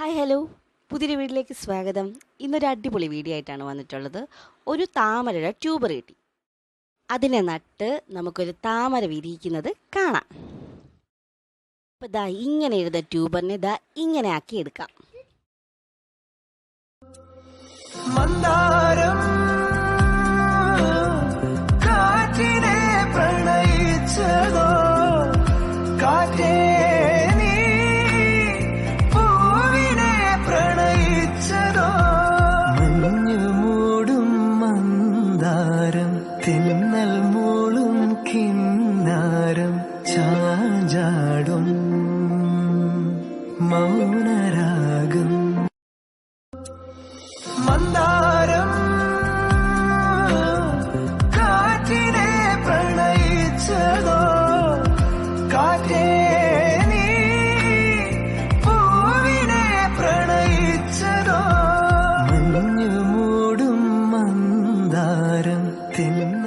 Hi hello. പുതിയ വീട്ടിലേക്ക് സ്വാഗതം. ഇന്നൊരു അടിപൊളി വീഡിയോ ആയിട്ടാണ് വന്നിട്ടുള്ളത്. ഒരു താമരയുടെ ട്യൂബർ കിട്ടി അതിനെ നട്ട് നമുക്കൊരു താമര വിരിയിക്കുന്നത് കാണാം. അപ്പോൾ ദാ ഇങ്ങനെ ഇരുന്ന ട്യൂബറിനെ ദാ ഇങ്ങനെ ആക്കി എടുക്കാം. മന്ദാരം കാറ്റിനെ പ്രണയിച്ചതോ? കാറ്റേ മന്ദാരം തിന്നൽ മൂളും കിന്നാരം ചാഞ്ചാടും മൗനരാഗം. മന്ദാരം കാറ്റിനെ പ്രണയിച്ചതോ? കാറ്റേ മന്ദാരം തിന്ന